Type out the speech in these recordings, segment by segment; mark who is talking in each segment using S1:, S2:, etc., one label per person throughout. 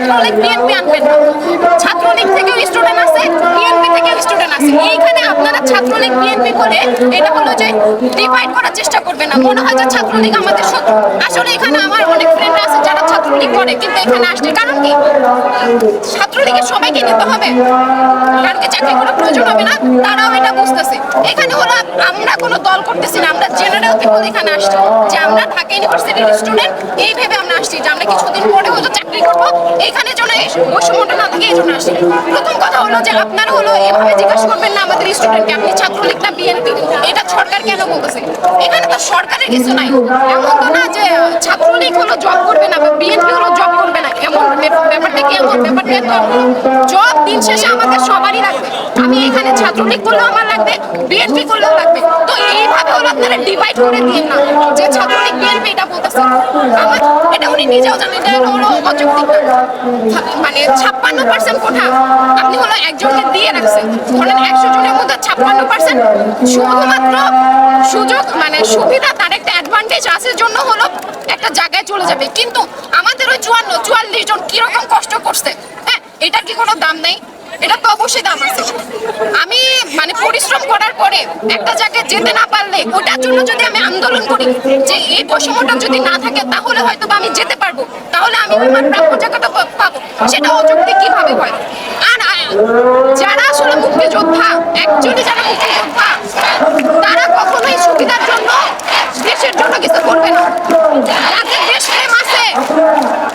S1: Chhatra League BNP আনবেন না। ছাত্রলীগ থেকেও স্টুডেন্ট আছে বিএনপি থেকেও স্টুডেন্ট আছে। এইখানে আপনারা ছাত্রলীগ বিএনপি বলে এটা হলো যে ডিভাইড করার চেষ্টা করবেন না। মনে হয় যে ছাত্রলীগ আমাদের শত্রু। আসলে এখানে আমার অনেক ফ্রেন্ড আছে যারা ছাত্রলীগ করে, কিন্তু এখানে আসছে। কারণ কি? ছাত্রলীগের সবাইকে নিতে হবে। কারণ কি? চাকরি করার প্রয়োজন হবে না। তারাও বুঝতেছে। এখানে হলো আমরা কোনো দল করতেছি না, আমরা জেনারেল পিপল এখানে আসছি। যে আমরা ঢাকা ইউনিভার্সিটির স্টুডেন্ট আমরা আসছি যে আমরা কিছুদিন পরে হয়তো চাকরি করব। এখানে এই বৈষম্যটা না এই জন্য আসি প্রথম কথা হলো যে আপনারা হলো এভাবে জিজ্ঞাসা করবেন না আমাদের স্টুডেন্টকে আপনি ছাত্রলীগ না বিএনপি এটা সরকার কেন বলতেছে? এখানে তো সরকারের কিছু নাই। এমন তো না যে ছাত্রলীগ হলো জব করবে না বা বিএনপি হলো জব করবে না এমন ব্যাপ- ব্যাপারটা কি এমন ব্যাপারটা জব দিন শেষে আমাদের সবারই লাগবে। আমি এখানে ছাত্রলীগ করলেও আমার লাগবে বিএনপি করলেও লাগবে। তো এইভাবে হলো আপনারা ডিভাইড করে দিন না। যে ছাত্রলীগ বিএনপি এটা বলতেছে। আমার এটা উনি নিজেও জানেন এটা হলো অযৌক্তিক মানে ছাপ্পান্ন পার্সেন্ট কোঠা আপনি হলো একজনকে দিয়ে রাখছেন। ধরেন একশো জনের মধ্যে ছাপ্পান্ন পার্সেন্ট শুধুমাত্র সুযোগ মানে সুবিধা, তার একটা অ্যাডভান্টেজ আছে, জন্য হলো একটা জায়গায় চলে যাবে। কিন্তু আমাদের ওই চুয়ান্ন, চুয়াল্লিশ জন কীরকম কষ্ট করছে হ্যাঁ? এটার কি কোনো দাম নেই? এটা তো অবশ্যই দাম আছে। আমি মানে পরিশ্রম করার পরে একটা জায়গায় যেতে না পারলে ওটার জন্য যদি আমি আন্দোলন করি, যে এই বৈষম্যটা যদি না থাকে, তাহলে হয়তো আমি যেতে পারব। তাহলে আমি আমার প্রাপ্য জায়গাটা পাবো। সেটা অযৌক্তিক কীভাবে হয়? আর যারা আসলে মুক্তিযোদ্ধা একচুয়ালি যারা মুক্তিযোদ্ধা তারা কখনোই সুবিধার জন্য দেশের জন্য কিছু করবে না যাদের দেশ প্রেম আছে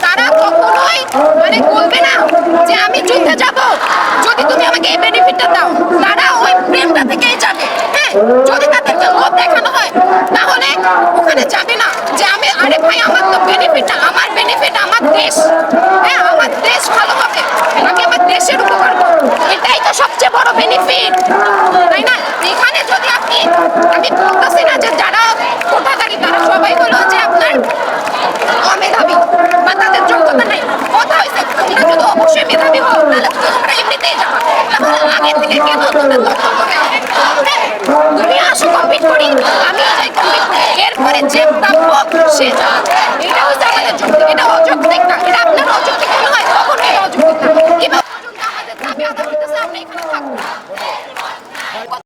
S1: তারা কখনোই মানে বলবে না যে আমি যুদ্ধে যাব যদি তুমি আমাকে এই বেনিফিটটা দাও তারা ওই প্রেমটা থেকেই যাবে হ্যাঁ যদি তাদেরকে লোভ দেখানো হয়, তাহলে ওখানে যাবে না। যে আমি আরে ভাই, আমার তো বেনিফিট আমার বেনিফিট আমার দেশ। হ্যাঁ আমার দেশ ভালো হবে। আমি আমার দেশের উপকার করব এটাই তো সবচেয়ে বড় বেনিফিট 말했지? 나뭐 시작! 이러고 사람한테 이러고